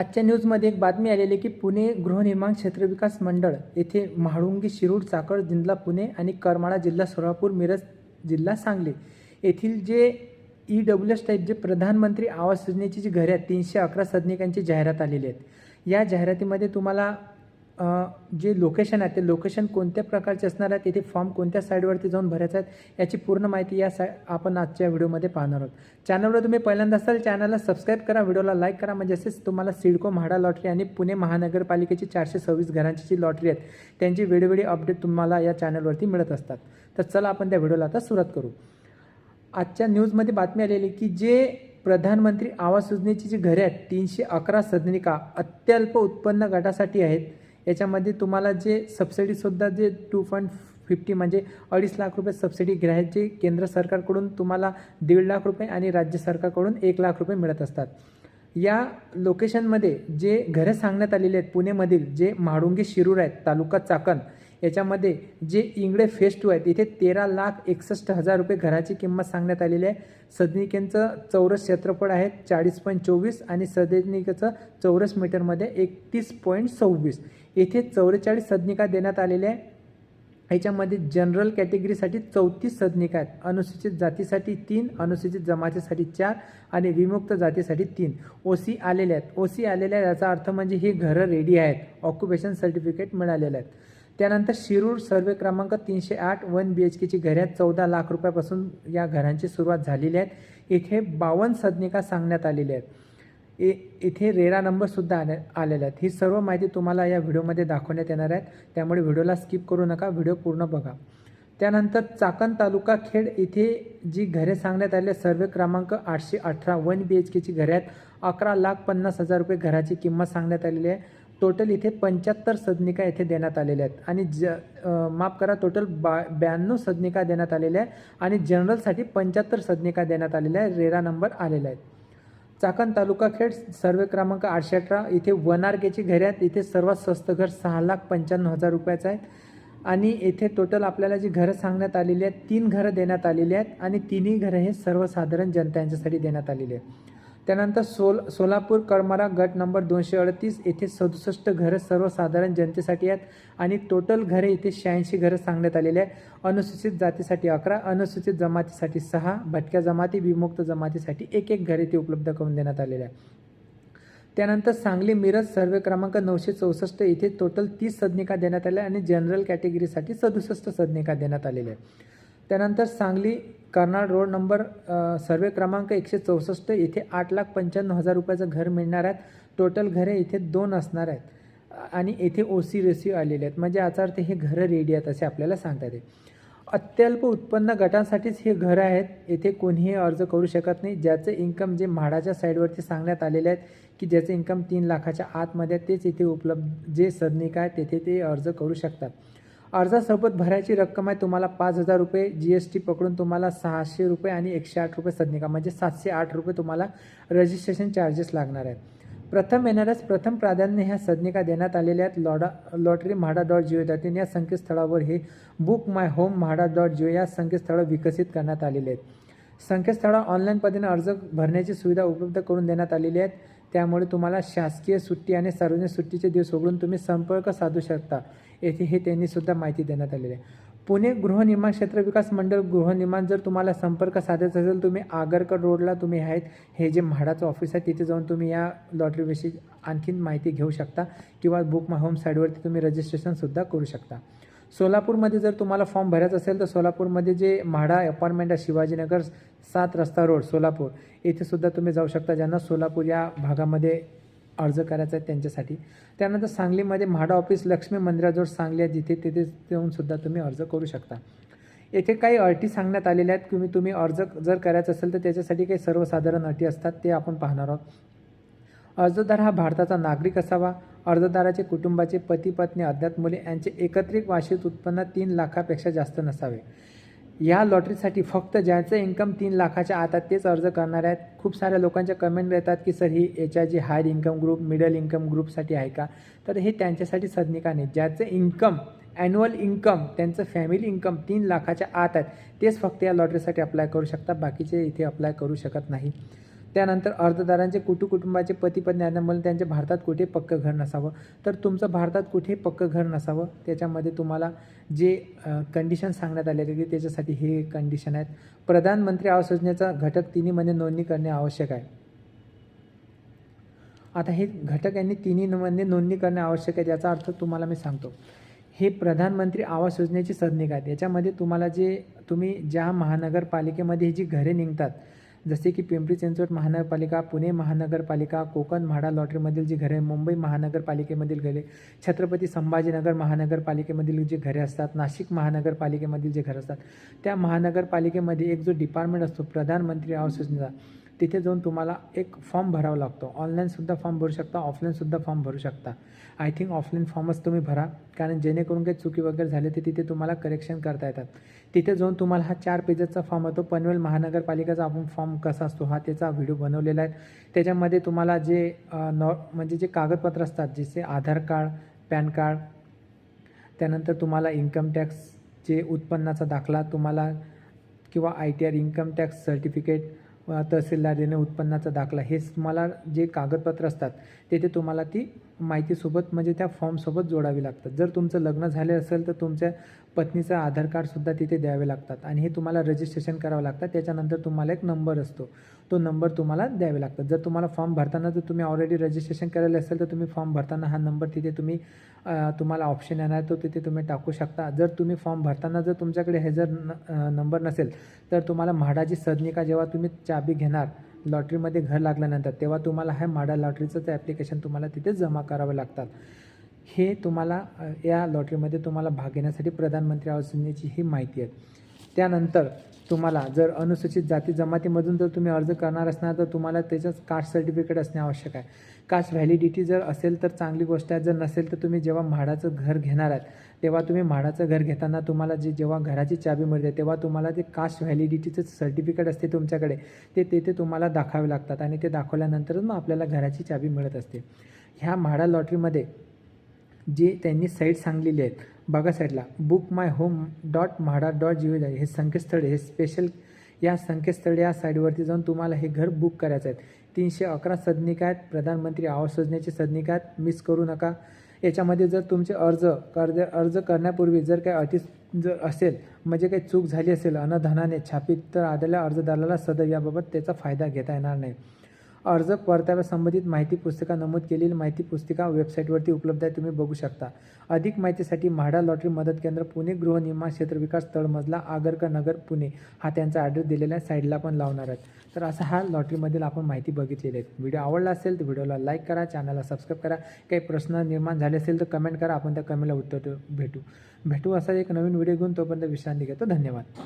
आजच्या न्यूजमध्ये एक बातमी आलेली आहे की पुणे गृहनिर्माण क्षेत्र विकास मंडळ येथे म्हाळुंगी शिरूर चाकळ जिल्हा पुणे आणि करमाळा जिल्हा सोलापूर मिरज जिल्हा सांगली येथील जे ई डब्ल्यू एस टाईप जे प्रधानमंत्री आवास योजनेची जी घरे आहेत तीनशे अकरा सदनिकांची जाहिरात आलेली आहेत. या जाहिरातीमध्ये तुम्हाला जे लोकेशन आहे ते लोकेशन कोणत्या प्रकारचे असणार आहे तिथे फॉर्म कोणत्या साईडवरती जाऊन भरायचा आहे याची पूर्ण माहिती या साय आपण आजच्या व्हिडिओमध्ये पाहणार आहोत. चॅनलवर तुम्ही पहिल्यांदा असाल चॅनलला सबस्क्राईब करा व्हिडिओला लाईक करा म्हणजे असेच तुम्हाला सिडको म्हाडा लॉटरी आणि पुणे महानगरपालिकेची चारशे सव्वीस घरांची जी लॉटरी आहेत त्यांची वेळोवेळी अपडेट तुम्हाला या चॅनलवरती मिळत असतात. तर चला आपण त्या व्हिडिओला आता सुरुवात करू. आजच्या न्यूजमध्ये बातमी आलेली की जे प्रधानमंत्री आवास योजनेची जी घरे आहेत तीनशे अकरा सदनिका अत्यल्प उत्पन्न गटासाठी आहेत याच्यामध्ये तुम्हाला जे सबसिडीसुद्धा जे टू पॉईंट फिफ्टी म्हणजे अडीच लाख रुपये सबसिडी घ्यायची केंद्र सरकारकडून तुम्हाला दीड लाख रुपये आणि राज्य सरकारकडून एक लाख रुपये मिळत असतात. या लोकेशनमध्ये जे घरं सांगण्यात आलेली आहेत पुणेमधील जे म्हाळुंगे शिरूर आहेत तालुका चाकण याच्यामध्ये जे इंगळे फेस टू आहेत इथे तेरा लाख एकसष्ट हजार रुपये घराची किंमत सांगण्यात आलेली आहे. सदनिकेचं चौरस क्षेत्रफळ आहे चाळीस पॉईंट चोवीस आणि सदनिकेचं चौरस मीटरमध्ये एकतीस पॉईंट सव्वीस. येथे चौवेचाळीस सदनिका देण्यात आलेल्या आहे याच्यामध्ये जनरल कॅटेगरीसाठी चौतीस सदनिका आहेत. अनुसूचित जातीसाठी तीन अनुसूचित जमातीसाठी चार आणि विमुक्त जातीसाठी तीन. ओ सी आलेल्या आहेत. ओ सी आलेल्या याचा अर्थ म्हणजे ही घरं रेडी आहेत. ऑक्युपेशन सर्टिफिकेट मिळालेलं आहेत. त्यानंतर शिरूर सर्वे क्रमांक तीनशे आठ वन बी एच केची घरे आहेत. चौदा लाख रुपयापासून या घरांची सुरुवात झालेली आहे इथे बावन्न सदनिका सांगण्यात आलेल्या आहेत. ए इथे रेरा नंबरसुद्धा आले आलेले आहेत. ही सर्व माहिती तुम्हाला या व्हिडिओमध्ये दाखवण्यात येणार आहेत. त्यामुळे व्हिडिओला स्किप करू नका व्हिडिओ पूर्ण बघा. त्यानंतर चाकण तालुका खेड इथे जी घरे सांगण्यात आली सर्वे क्रमांक आठशे अठरा वन बी एच केची घरे आहेत. अकरा लाख पन्नास हजार रुपये घराची किंमत सांगण्यात आलेली आहे. टोटल इथे पंच्याहत्तर सदनिका येथे देण्यात आलेल्या आहेत. आणि ज माफ करा टोटल बा ब्याण्णव सदनिका देण्यात आलेल्या आहे आणि जनरलसाठी पंच्याहत्तर सदनिका देण्यात आलेल्या आहे रेरा नंबर आलेला आहे. चाकण तालुका खेड सर्वे क्रमांक आठशे अठरा. इथे वनारगेची घरे आहेत. इथे सर्वात स्वस्त घर सहा लाख पंच्याण्णव हजार रुपयाचं आहे. आणि येथे टोटल आपल्याला जी घरं सांगण्यात आलेली आहेत तीन घरं देण्यात आलेली आहेत. आणि तिन्ही घरं हे सर्वसाधारण जनता यांच्यासाठी देण्यात आलेली आहेत. त्यानंतर सोल सोलापूर करमारा गट नंबर दोनशे अडतीस येथे सदुसष्ट घरं सर्वसाधारण जनतेसाठी आहेत आणि टोटल घरे इथे शहाऐंशी घरं सांगण्यात आलेली आहेत. अनुसूचित जातीसाठी अकरा अनुसूचित जमातीसाठी सहा भटक्या जमाती विमुक्त जमातीसाठी एक एक घरे ते उपलब्ध करून देण्यात आलेले आहे त्यानंतर सांगली मिरज सर्वे क्रमांक नऊशे चौसष्ट इथे टोटल तीस सदनिका देण्यात आल्या आणि जनरल कॅटेगरीसाठी सदुसष्ट सदनिका देण्यात आलेल्या आहेत. त्यानंतर Sangli Karnal road number survey क्रमांक एकशे चौसष्ट इथे आठ लाख पंच्याण्णव हजार रुपयाचं घर मिळणार आहेत. टोटल घरे इथे दोन असणार आहेत. आणि येथे ओ सी रेसिओ आलेले आहेत. म्हणजे याचा अर्थ हे घरं रेडी आहेत असे आपल्याला सांगता येते. अत्यल्प उत्पन्न गटांसाठीच हे घरं आहेत. येथे कोणीही अर्ज करू शकत नाही. ज्याचं इन्कम जे म्हाडाच्या साईडवरती सांगण्यात आलेले आहेत की ज्याचं इन्कम तीन लाखाच्या आतमध्ये तेच इथे उपलब्ध जे सदनिक आहेत तेथे ते अर्ज करू शकतात. अर्जासोबत भरायची रक्कम आहे तुम्हाला पाच हजार रुपये जी एस टी पकडून तुम्हाला सहाशे रुपये आणि एकशे आठ रुपये सदनिका म्हणजे सातशे आठ रुपये तुम्हाला रजिस्ट्रेशन चार्जेस लागणार आहेत. प्रथम येणाऱ्यास प्रथम प्राधान्य ह्या सदनिका देण्यात आलेल्या आहेत. लॉडा lottery MHADA dot G O dot in या संकेतस्थळावर हे book my home MHADA dot G O या संकेतस्थळं विकसित करण्यात आलेले आहेत. संकेतस्थळावर ऑनलाईन पद्धतीने अर्ज भरण्याची सुविधा उपलब्ध करून देण्यात आलेली आहेत. त्यामुळे तुम्हाला शासकीय सुट्टी आणि सार्वजनिक सुट्टीचे दिवस वगळून तुम्ही संपर्क साधू शकता. येथे हे त्यांनी सुद्धा माहिती देण्यात आलेली आहे. पुणे गृहनिर्माण क्षेत्र विकास मंडळ गृहनिर्माण जर तुम्हाला संपर्क साधायचा असेल तुम्ही आगरकड रोडला तुम्ही आहेत. हे जे म्हाडाचं ऑफिस आहे तिथे जाऊन तुम्ही या लॉटरीविषयी आणखीन माहिती घेऊ शकता किंवा बुक माय होम साईडवरती तुम्ही रजिस्ट्रेशनसुद्धा करू शकता. सोलापूरमध्ये जर तुम्हाला फॉर्म भरायचा असेल तर सोलापूरमध्ये जे म्हाडा अपार्टमेंट आहे शिवाजीनगर सात रस्ता रोड सोलापूर येथे सुद्धा तुम्ही जाऊ शकता ज्यांना सोलापूर या भागामध्ये अर्ज करायचा आहे त्यांच्यासाठी. त्यानंतर सांगलीमध्ये म्हाडा ऑफिस लक्ष्मी मंदिराजवळ सांगली आहे जिथे तिथे येऊन सुद्धा तुम्ही अर्ज करू शकता. येथे काही अटी सांगण्यात आलेल्या आहेत तुम्ही तुम्ही अर्ज जर करायचा असेल तर त्याच्यासाठी काही सर्वसाधारण अटी असतात ते आपण पाहणार आहोत. अर्जदार हा भारताचा नागरिक असावा. अर्जदाराचे कुटुंबाचे पती पत्नी अज्ञात मुले यांचे एकत्रित वार्षिक उत्पन्न तीन लाखापेक्षा जास्त नसावे. या लॉटरीसाठी फक्त ज्यांचं इन्कम तीन लाखाच्या आत आहे तेच अर्ज करणार आहेत. खूप साऱ्या लोकांच्या कमेंट येतात की sir he H I G higher income group middle income ग्रुपसाठी आहे का? तर हे त्यांच्यासाठी सदनिका नाही ज्याचं इन्कम ॲन्युअल इन्कम त्यांचं फॅमिली इन्कम तीन लाखाच्या आत आहेत तेच फक्त या लॉटरीसाठी अप्लाय करू शकतात. बाकीचे इथे अप्लाय करू शकत नाही. त्यानंतर अर्जदारांचे कुटु कुटुंबाचे पती पत्नी आहेत त्यांचे भारतात कुठे पक्कं घर नसावं? तर तुमचं भारतात कुठे पक्कं घर नसावं? त्याच्यामध्ये तुम्हाला जे कंडिशन सांगण्यात आलेले होते त्याच्यासाठी हे कंडिशन आहेत. प्रधानमंत्री आवास योजनेचा घटक तिन्हीमध्ये म्हणजे नोंदणी करणे आवश्यक आहे. आता हे घटक यांनी तिन्हीमध्ये म्हणजे नोंदणी करणे आवश्यक आहे याचा अर्थ तुम्हाला मी सांगतो. हे प्रधानमंत्री आवास योजनेची सदनिका आहेत. याच्यामध्ये तुम्हाला जे तुम्ही ज्या महानगरपालिकेमध्ये ही जी घरे निघतात जसे की पिंपरी चिंचवड महानगरपालिका पुणे महानगरपालिका कोकण म्हाडा लॉटरीमधील जी घरे मुंबई महानगरपालिकेमधील घरे छत्रपती संभाजीनगर महानगरपालिकेमधील जी घरे असतात नाशिक महानगरपालिकेमधील जे घरं असतात त्या महानगरपालिकेमध्ये एक जो डिपार्टमेंट असतो प्रधानमंत्री आवास योजनेचा तिथे जाऊन तुम्हाला एक फॉर्म भरावा लागतो. ऑनलाईनसुद्धा फॉर्म भरू शकता ऑफलाईनसुद्धा फॉर्म भरू शकता. आय थिंक ऑफलाईन फॉर्मच तुम्ही भरा. कारण जेणेकरून काही चुकी वगैरे झाली तर तिथे तुम्हाला करेक्शन करता येतात. तिथे जाऊन तुम्हाला हा चार पेजेसचा फॉर्म होतो पनवेल महानगरपालिकेचा आपण फॉर्म कसा असतो हा त्याचा व्हिडिओ बनवलेला आहे. त्याच्यामध्ये तुम्हाला जे नॉ म्हणजे जे कागदपत्र असतात जसे आधार कार्ड पॅन कार्ड त्यानंतर तुम्हाला इन्कम टॅक्सचे उत्पन्नाचा दाखला तुम्हाला किंवा I T R income tax certificate तहसीलदार देणे उत्पन्नाचा दाखला. हे तुम्हाला जे कागदपत्र असतात तेथे तुम्हाला ती माहितीसोबत म्हणजे त्या फॉर्मसोबत जोडावी लागतात. जर तुमचं लग्न झाले असेल तर तुमच्या पत्नीचं आधार कार्डसुद्धा तिथे द्यावे लागतात आणि हे तुम्हाला रजिस्ट्रेशन करावं लागतं. त्याच्यानंतर तुम्हाला एक नंबर असतो. तो नंबर तुम्हाला द्यावे लागतात. जर तुम्हाला फॉर्म भरताना जर तुम्ही ऑलरेडी रजिस्ट्रेशन केलेलं असेल तर तुम्ही फॉर्म भरताना हा नंबर तिथे तुम्ही तुम्हाला ऑप्शन येणार. तो तिथे तुम्ही टाकू शकता. जर तुम्ही फॉर्म भरताना जर तुमच्याकडे हे जर नंबर नसेल तर तुम्हाला म्हाडाची सदनिका जेव्हा तुम्ही चाबी घेणार लॉटरीमध्ये घर लागल्यानंतर तेव्हा तुम्हाला हा म्हाडा लॉटरीचंच ॲप्लिकेशन तुम्हाला तिथे जमा करावं लागतात. हे तुम्हाला या लॉटरीमध्ये तुम्हाला भाग घेण्यासाठी प्रधानमंत्री आवास योजनेची ही माहिती आहे. त्यानंतर तुम्हाला जर अनुसूचित जाती जमातीमधून जर तुम्ही अर्ज करणार असणार तर तुम्हाला त्याचं कास्ट सर्टिफिकेट असणे आवश्यक आहे. कास्ट व्हॅलिडिटी जर असेल तर चांगली गोष्ट आहे. जर नसेल तर तुम्ही जेव्हा म्हाडाचं घर घेणार आहात तेव्हा तुम्ही म्हाडाचं घर घेताना तुम्हाला जे जेव्हा घराची चाबी मिळते तेव्हा तुम्हाला ते कास्ट व्हॅलिडिटीचं सर्टिफिकेट असते तुमच्याकडे. ते तेथे तुम्हाला दाखवावे लागतात आणि ते दाखवल्यानंतरच मग आपल्याला घराची चाबी मिळत असते. ह्या म्हाडा लॉटरीमध्ये जे त्यांनी साईट सांगलेली आहेत. बघा साईडला book my home dot MHADA dot G O हे संकेतस्थळ हे स्पेशल या संकेतस्थळ या साईडवरती जाऊन तुम्हाला हे घर बुक करायचं आहे. तीनशे अकरा सदनिका आहेत प्रधानमंत्री आवास योजनेचे सदनिका आहेत मिस करू नका. याच्यामध्ये जर तुमचे अर्ज कर्ज अर्ज करण्यापूर्वी जर काही अटी जर असेल म्हणजे काही चूक झाली असेल अनधनाने छापित तर आलेल्या अर्जदाराला सदर याबाबत त्याचा फायदा घेता येणार नाही. अर्ज परताव्यासंबंधित माहिती पुस्तिका नमूद केलेली माहिती पुस्तिका वेबसाईटवरती उपलब्ध आहे तुम्ही बघू शकता. अधिक माहितीसाठी म्हाडा लॉटरी मदत केंद्र पुणे गृहनिर्माण क्षेत्र विकास तळमजला आगरकर नगर पुणे. हा त्यांचा ॲड्रेस दिलेला आहे साईडला पण लावणार आहेत. तर असा हा लॉटरीमधील आपण माहिती बघितलेली आहे. व्हिडिओ आवडला असेल तर व्हिडिओला लाईक करा चॅनलला सबस्क्राईब करा. काही प्रश्न निर्माण झाले असेल तर कमेंट करा आपण त्या कमेंटला उत्तर भेटू. भेटू असा एक नवीन व्हिडिओ घेऊन तोपर्यंत विश्रांती घेतो. धन्यवाद.